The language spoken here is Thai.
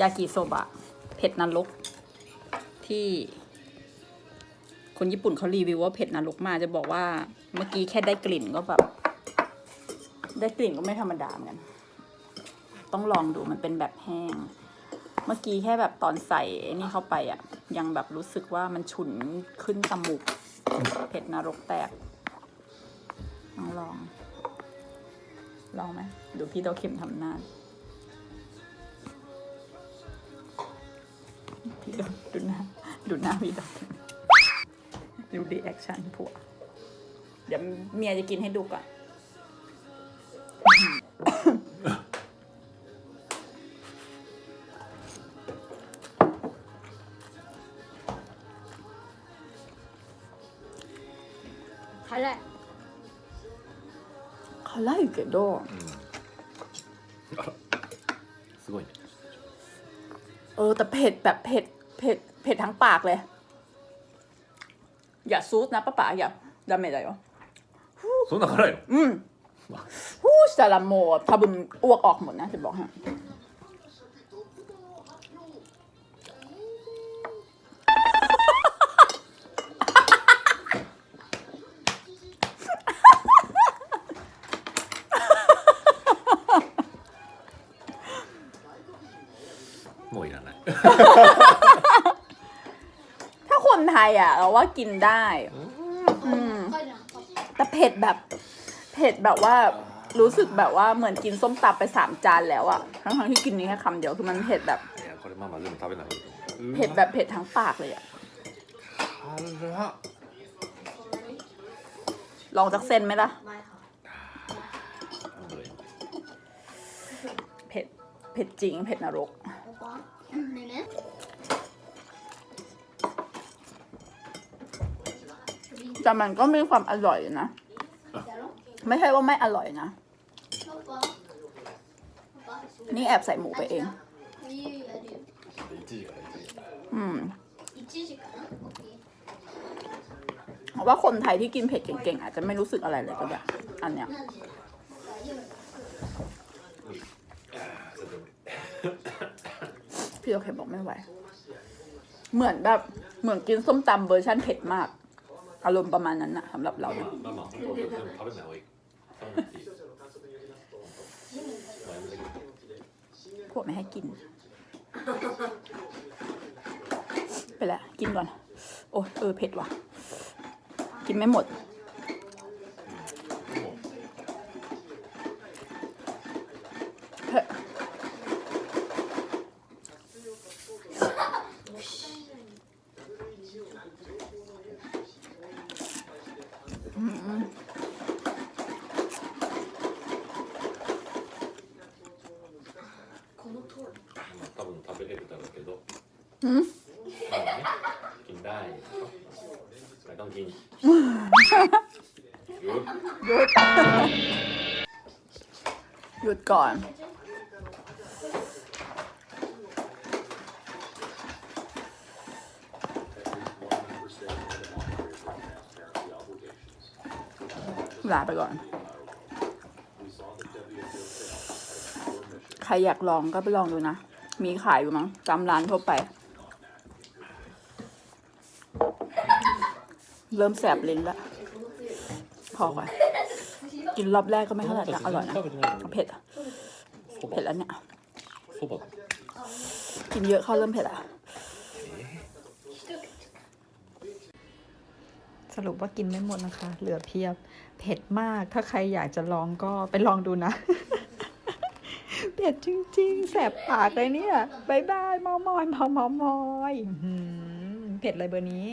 ยากิโซบะ เผ็ดนรก ที่ คนญี่ปุ่นเขารีวิวว่าเผ็ดนรกมากจะบอกว่า เมื่อกี้แค่ได้กลิ่นก็แบบ ได้กลิ่นก็ไม่ธรรมดาเหมือนกันต้องลองดูมันเป็นแบบแห้ง เมื่อกี้แค่แบบตอนใส่นี่เข้าไปอะ ยังแบบรู้สึกว่ามันฉุนขึ้นจมูกเผ็ดนรกแตกลองลองลองไหมดูพี่โตเข็มทำหน้า ดดูหน้า ดูหน้าพี่โดดูดีแอคชั่นผัว เดี๋ยวเมียจะกินให้ดูก่อน 辛い辛いけどすごいね เออแต่เผ็ดแบบเผ็ด เผ็ดเผ็ดทั้งปากเลย อย่าซูดนะป้าป๋าอย่าダメだよそんな辛いのうんฟู้したらもう多分อ้วกออกหมดนะจะบอกให้ もういらない ถ้าคนไทยอ่ะ เราว่ากินได้ อืม 辛いな แต่เผ็ดแบบ เผ็ดแบบว่า รู้สึกแบบว่าเหมือนกินส้มตำไปสามจานแล้วอะทั้งๆที่กินนี้แค่คำเดียวคือมันเผ็ดแบบ いやこれママ全部食べないと เผ็ดแบบเผ็ดทั้งปากเลยอะ 辛っ ลองจากเส้นไหมล่ะ なんだろう เผ็ด เผ็ดจริง เผ็ดนรก แต่มันก็มีความอร่อยนะ ไม่ใช่ว่าไม่อร่อยนะ นี่แอบใส่หมูไปเอง อืมว่าคนไทยที่กินเผ็ดเก่งๆ อาจจะไม่รู้สึกอะไรเลยก็ได้ อันเนี้ยพี่โอเคบอกไม่ไหว เหมือนแบบ เหมือนกินส้มตำเวอร์ชันเผ็ดมาก อารมณ์ประมาณนั้นนะสำหรับเรานะ ママ本当全部食べない方がいい食べなくていい前向きに พวกไม่ให้กิน ไปแล้วกินก่อน โอ้ยเออเผ็ดว่ะ กินไม่หมด กินได้ แต่ต้องกินหยุดหยุดหยุดก่อน ลาไปก่อน ใครอยากลองก็ไปลองดูนะ มีขายอยู่มั้งจำร้านทั่วไป เริ่มแสบลิ้นละพอก่อนกินรอบแรกก็ไม่เท่าไหร่แต่อร่อยนะเผ็ดเผ็ดแล้วเนี่ยกินเยอะเข้าเริ่มเผ็ดอะสรุปว่ากินไม่หมดนะคะ เหลือเพียบเผ็ดมาก ถ้าใครอยากจะลองก็ไปลองดูนะ เผ็ดจริง ๆ แสบปากเลยเนี่ยบายบายมอมอยมอมอยเผ็ดเลยเบอร์นี้